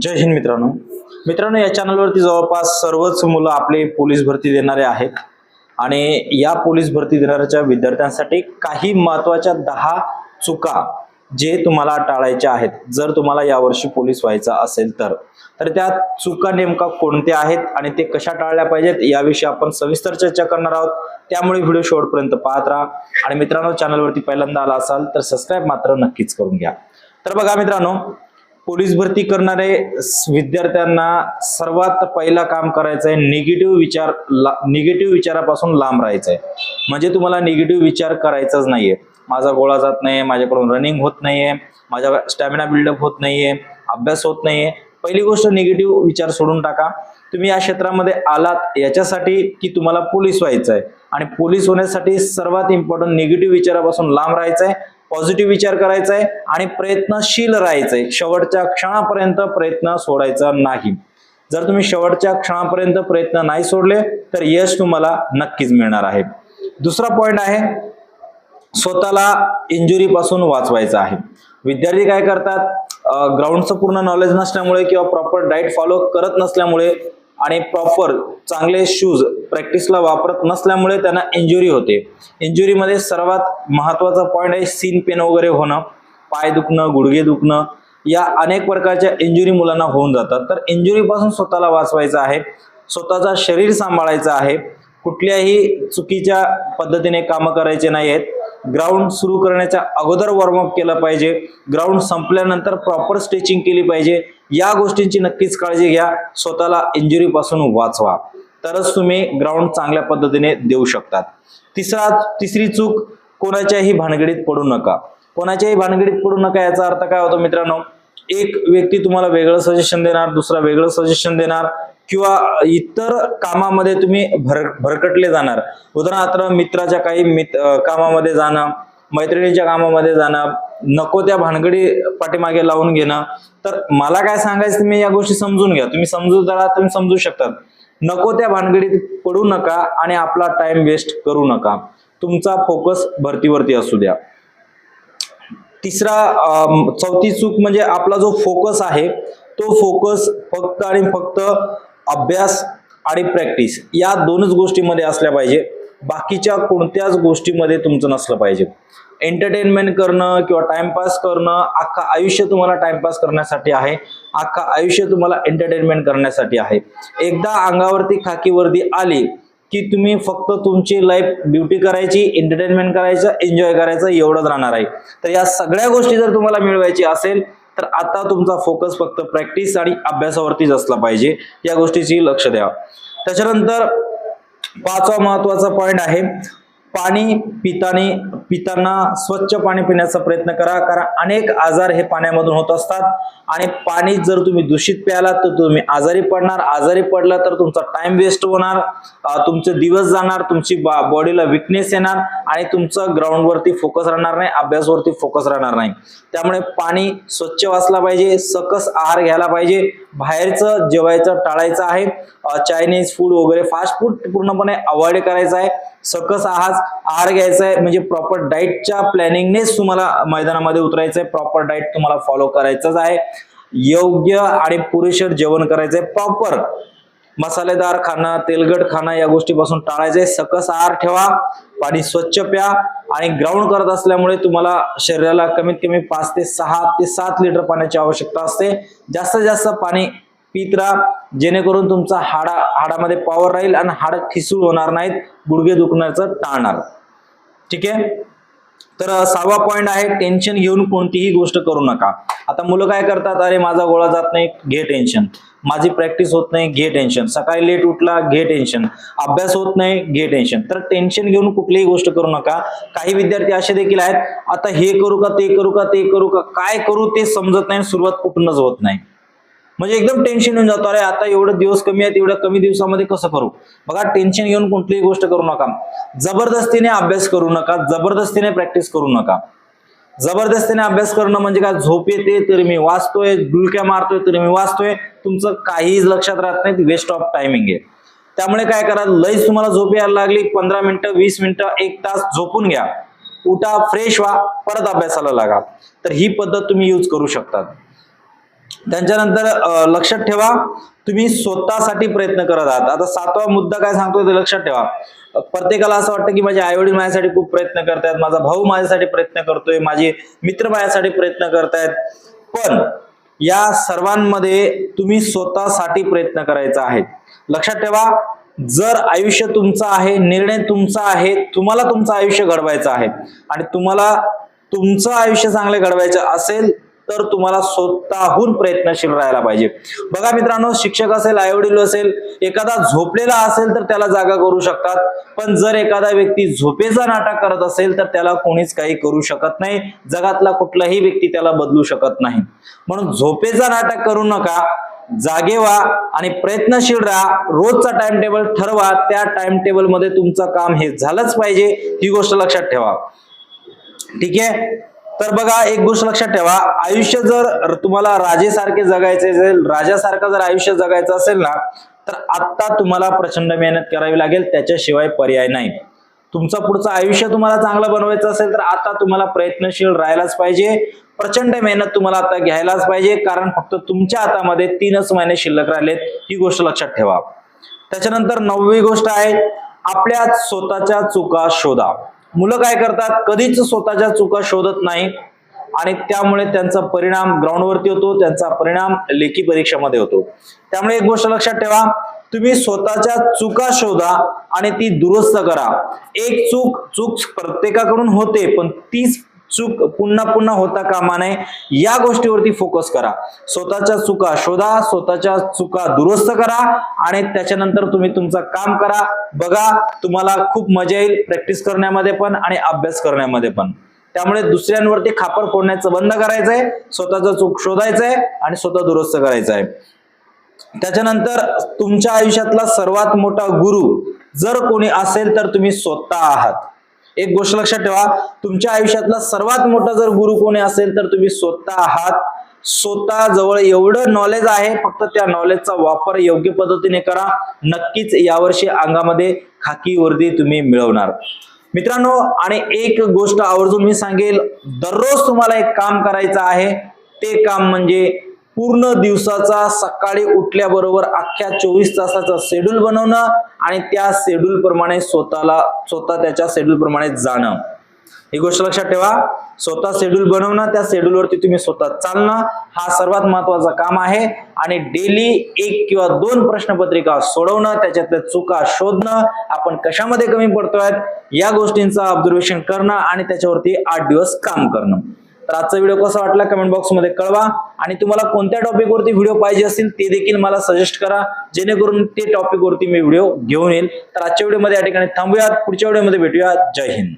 जय हिंद मित्रांनो. मित्रांनो या चॅनलवरती जवळपास सर्वच मुलं आपले पोलीस भरती देणारे आहेत. आणि या पोलीस भरती देणाऱ्याच्या विद्यार्थ्यांसाठी काही महत्त्वाच्या दहा चुका जे तुम्हाला टाळायच्या आहेत. जर तुम्हाला यावर्षी पोलीस व्हायचा असेल तर. तर त्या चुका नेमका कोणत्या आहेत आणि ते कशा टाळल्या पाहिजेत याविषयी आपण सविस्तर चर्चा करणार आहोत. त्यामुळे व्हिडिओ शेवटपर्यंत पाहत राहा. आणि मित्रांनो चॅनलवरती पहिल्यांदा आला असाल तर सबस्क्राईब मात्र नक्कीच करून घ्या. तर बघा मित्रांनो पोलीस भरती करणारे विद्यार्थ्यांना सर्वात पहिला काम करायचं आहे निगेटिव्ह विचार ला निगेटिव्ह विचारापासून लांब राहायचं आहे म्हणजे तुम्हाला निगेटिव्ह विचार करायचाच नाहीये. माझा गोळा जात नाहीये माझ्याकडून रनिंग होत नाहीये माझा स्टॅमिना बिल्डअप होत नाहीये अभ्यास होत नाहीये. पहिली गोष्ट निगेटिव्ह विचार सोडून टाका. तुम्ही या क्षेत्रामध्ये आलात याच्यासाठी की तुम्हाला पोलीस व्हायचं आहे आणि पोलीस होण्यासाठी सर्वात इम्पॉर्टंट निगेटिव्ह विचारापासून लांब राहायचं आहे पॉझिटिव्ह विचार करायचा आहे आणि प्रयत्नशील राहायचंय. शेवटच्या क्षणापर्यंत प्रयत्न सोडायचा नाही. जर तुम्ही शेवटच्या क्षणापर्यंत प्रयत्न नाही सोडले तर यश तुम्हाला नक्कीच मिळणार आहे. दुसरा पॉइंट आहे स्वतःला इंजुरी पासून वाचवायचं आहे. विद्यार्थी काय करतात? ग्राउंडचं पूर्ण नॉलेज नसल्यामुळे किंवा प्रॉपर डाईट फॉलो करत नसल्यामुळे आणि प्रॉपर चांगले शूज प्रॅक्टिसला वापरत नसल्यामुळे त्यांना इंजुरी होते. इंजुरीमध्ये सर्वात महत्त्वाचा पॉईंट आहे सीन पेन वगैरे होणं पाय दुखणं गुडघे दुखणं या अनेक प्रकारच्या इंजुरी मुलांना होऊन जातात. तर इंजुरीपासून स्वतःला वाचवायचं आहे स्वतःचा शरीर सांभाळायचं आहे. कुठल्याही चुकीच्या पद्धतीने कामं करायचे नाही आहेत ग्राउंड सुरू करण्याच्या अगोदर वॉर्मअप केलं पाहिजे. ग्राउंड संपल्यानंतर प्रॉपर स्ट्रेचिंग केली पाहिजे. या गोष्टींची नक्कीच काळजी घ्या. स्वतःला इंजुरीपासून वाचवा. तरच तुम्ही ग्राउंड चांगल्या पद्धतीने देऊ शकतात. तिसरा तिसरी चूक कोणाच्याही भानगडीत पडू नका. कोणाच्याही भानगडीत पडू नका याचा अर्थ काय होतो मित्रांनो? एक व्यक्ती तुम्हाला वेगळं सजेशन देणार दुसरा वेगळं सजेशन देणार. किंवा इतर कामामध्ये तुम्ही भर भरकटले जाणार. उदाहरणार्थ मित्राच्या काही मित कामामध्ये जाणं मैत्रिणीच्या कामामध्ये जाणं नको त्या भानगडी पाठीमागे लावून घेणं. तर मला काय सांगायचं तुम्ही या गोष्टी समजून घ्या. तुम्ही समजू जरा तुम्ही समजू शकतात. नको त्या भानगडीत पडू नका आणि आपला टाइम वेस्ट करू नका. तुमचा फोकस भरतीवरती असू द्या. तिसरा चौथी चूक म्हणजे आपला जो फोकस आहे तो फोकस फक्त आणि फक्त अभ्यास आणि प्रॅक्टिस या दोनच गोष्टीमध्ये असल्या पाहिजे. बाकीच्या कोणत्याच गोष्टीमध्ये तुमचं नसलं पाहिजे. एंटरटेनमेंट करणं किंवा टाइमपास करणं अख्खा आयुष्य तुम्हाला टाइमपास करण्यासाठी आहे. अख्खा आयुष्य तुम्हाला एंटरटेनमेंट करण्यासाठी आहे. एकदा अंगावरती खाकी वर्दी आली की तुम्ही फक्त तुमची लाईफ ड्युटी करायची एंटरटेनमेंट करायचं एन्जॉय करायचं एवढंच राहणार आहे. तर या सगळ्या गोष्टी जर तुम्हाला मिळवायची असेल तर आता तुमचा फोकस फक्त प्रॅक्टिस आणि अभ्यासावरतीच असला पाहिजे. या गोष्टीची लक्ष द्या. त्याच्यानंतर पाचवा महत्त्वाचा पॉइंट आहे. पाणी पिताने पिताना स्वच्छ पाणी पिण्याचा प्रयत्न करा कारण अनेक आजार हे पाण्यामधून होत असतात. आणि पाणी जर तुम्ही दूषित प्यालात तर तुम्ही आजारी पडणार. आजारी पडला तर तुमचा टाइम वेस्ट होणार. तुमचे दिवस जाणार. तुमची बॉडीला विकनेस येणार. आणि तुमचं ग्राउंडवरती फोकस राहणार नाही. अभ्यासवरती फोकस राहणार नाही. त्यामुळे पाणी स्वच्छ वाचला पाहिजे. सकस आहार घ्यायला पाहिजे. बाहेरचं जेवायचं टाळायचं आहे. चायनीज फूड वगैरे फास्ट फूड पूर्णपणे अवॉइड करायचं आहे. सकस आहार आहार घ्यायचा आहे म्हणजे प्रॉपर डाईटच्या प्लॅनिंगनेच तुम्हाला मैदानामध्ये उतरायचं आहे प्रॉपर डाईट तुम्हाला फॉलो करायचंच आहे. योग्य आणि पुरेशर जेवण करायचंय. प्रॉपर मसालेदार खाणं तेलगट खाणं या गोष्टीपासून टाळायचंय. सकस आहार ठेवा पाणी स्वच्छ प्या आणि ग्राउंड करत असल्यामुळे तुम्हाला शरीराला कमीत कमी पाच ते सहा ते सात लिटर पाण्याची आवश्यकता असते. जास्तीत जास्त पाणी पित राहा. जेणेकरून तुमचा हाडा हाडामध्ये पॉवर राहील आणि हाड ठिसूळ होणार नाहीत. गुडघे दुखण्याचं टाळणार. ठीक आहे? तर सहावा पॉइंट आहे टेन्शन घेऊन कोणतीही गोष्ट करू नका. आता मुलं काय करतात? अरे माझा गोळा जात नाही घे टेन्शन माझी प्रॅक्टिस होत नाही घे टेन्शन सकाळी लेट उठला घे टेन्शन अभ्यास होत नाही घे टेन्शन तर टेन्शन घेऊन कुठलीही गोष्ट करू नका. काही विद्यार्थी असे देखील आहेत आता हे करू का ते करू का ते करू का काय करू ते समजत नाही सुरुवात कुठूनच होत नाही. म्हणजे एकदम टेन्शन येऊन जातो. अरे आता एवढे दिवस कमी आहेत एवढ्या कमी दिवसामध्ये कसं करू? बघा टेन्शन घेऊन कुठलीही गोष्ट करू नका. जबरदस्तीने अभ्यास करू नका. जबरदस्तीने प्रॅक्टिस करू नका. जबरदस्तीने अभ्यास करणं म्हणजे काय? झोप येते तरी मी वाचतोय डुलक्या मारतोय तरी मी वाचतोय. तुमचं काहीच लक्षात राहत नाही वेस्ट ऑफ टायमिंग आहे. त्यामुळे काय करा लईच तुम्हाला झोप यायला लागली. पंधरा मिनिटं वीस मिनिटं एक तास झोपून घ्या. उठा फ्रेश व्हा परत अभ्यासाला लागा. तर ही पद्धत तुम्ही यूज करू शकतात. त्यांच्यानंतर लक्षात ठेवा तुम्ही स्वतःसाठी प्रयत्न करत आहात. आता सातवा मुद्दा काय सांगतो ते लक्षात ठेवा. प्रत्येकाला असं वाटतं की माझे आईवडील माझ्यासाठी खूप प्रयत्न करतायत माझा भाऊ माझ्यासाठी प्रयत्न करतोय माझे मित्र माझ्यासाठी प्रयत्न करतायत. पण या सर्वांमध्ये तुम्ही स्वतःसाठी प्रयत्न करायचा आहे. लक्षात ठेवा जर आयुष्य तुमचं आहे निर्णय तुमचा आहे तुम्हाला तुमचं आयुष्य घडवायचं आहे. आणि तुम्हाला तुमचं आयुष्य चांगले घडवायचं असेल तर तुम्हाला स्वतःहून प्रयत्नशील राहायला पाहिजे. बघा मित्रांनो शिक्षक असेल आईवडील असेल एखादा झोपलेला असेल तर त्याला जागा करू शकतात. पण जर एखादा व्यक्ती झोपेचा नाटक करत असेल तर त्याला कोणीच काही करू शकत नाही. जगातला कुठलाही व्यक्ती त्याला बदलू शकत नाही. म्हणून झोपेचा नाटक करू नका जागे व्हा आणि प्रयत्नशील राहा. रोजचा टाइम टेबल ठरवा. त्या टाइम टेबलमध्ये तुमचं काम हे झालंच पाहिजे. ही गोष्ट लक्षात ठेवा. ठीक आहे? तर बघा एक गोष्ट लक्षात ठेवा. आयुष्य जर तुम्हाला राजेसारखे जगायचे असेल राजासारखं जर आयुष्य जगायचं असेल ना तर आता तुम्हाला प्रचंड मेहनत करावी लागेल त्याच्याशिवाय पर्याय नाही. तुमचं पुढचं आयुष्य तुम्हाला चांगलं बनवायचं असेल तर आता तुम्हाला प्रयत्नशील राहायलाच पाहिजे. प्रचंड मेहनत तुम्हाला आता घ्यायलाच पाहिजे कारण फक्त तुमच्या हातामध्ये तीनच महिने शिल्लक राहिलेत ही गोष्ट लक्षात ठेवा. त्याच्यानंतर नववी गोष्ट आहे आपल्या स्वतःच्या चुका शोधा. मुलं काय करतात? कधीच स्वतःच्या चुका शोधत नाही. आणि त्यामुळे त्यांचा परिणाम ग्राउंडवरती होतो त्यांचा परिणाम लेखी परीक्षेमध्ये होतो. त्यामुळे एक गोष्ट लक्षात ठेवा. तुम्ही स्वतःच्या चुका शोधा आणि ती दुरुस्त करा. एक चूक चूक प्रत्येकाकडून होते पण तीच चूक पुन्हा पुन्हा होता कामा नये या गोष्टीवरती फोकस करा. स्वतःच्या चुका शोधा स्वतःच्या चुका दुरुस्त करा आणि त्याच्यानंतर तुम्ही तुमचं काम करा. बघा तुम्हाला खूप मजा येईल प्रॅक्टिस करण्यामध्ये पण आणि अभ्यास करण्यामध्ये पण. त्यामुळे दुसऱ्यांवरती खापर फोडण्याचं बंद करायचंय स्वतःचा चूक शोधायचंय आणि स्वतः दुरुस्त करायचं आहे त्याच्यानंतर तुमच्या आयुष्यातला सर्वात मोठा गुरु जर कोणी असेल तर तुम्ही स्वतः आहात. एक गोष्ट लक्षात ठेवा तुमच्या आयुष्यातला सर्वात मोठा जर गुरु कोणी असेल तर तुम्ही स्वतः आहात. स्वतः जवळ एवढं नॉलेज आहे फक्त त्या नॉलेजचा वापर योग्य पद्धतीने करा. नक्कीच यावर्षी अंगामध्ये खाकी वर्दी तुम्ही मिळवणार. मित्रांनो आणि एक गोष्ट आवर्जून मी सांगेल दररोज तुम्हाला एक काम करायचं आहे. ते काम म्हणजे पूर्ण दिवसाचा सकाळी उठल्याबरोबर अख्ख्या चोवीस तासाचा शेड्यूल बनवणं आणि त्या शेड्यूल प्रमाणे स्वतःला स्वतः त्याच्या शेड्यूल प्रमाणे जाणं. ही गोष्ट लक्षात ठेवा. स्वतः शेड्यूल बनवणं त्या शेड्यूल वरती तुम्ही स्वतः चालणं हा सर्वात महत्त्वाचा काम आहे. आणि डेली एक किंवा दोन प्रश्नपत्रिका सोडवणं त्याच्यातल्या चुका शोधणं आपण कशामध्ये कमी पडतोय या गोष्टींचं ऑब्झर्वेशन करणं आणि त्याच्यावरती आठ दिवस काम करणं. तर आजचा व्हिडिओ कसा वाटला कमेंट बॉक्समध्ये कळवा. आणि तुम्हाला कोणत्या टॉपिकवरती व्हिडिओ पाहिजे असतील ते देखील मला सजेस्ट करा. जेणेकरून ते टॉपिकवरती मी व्हिडिओ घेऊन येईल. तर आजच्या व्हिडिओमध्ये या ठिकाणी थांबूयात. पुढच्या व्हिडिओमध्ये भेटूया जय हिंद.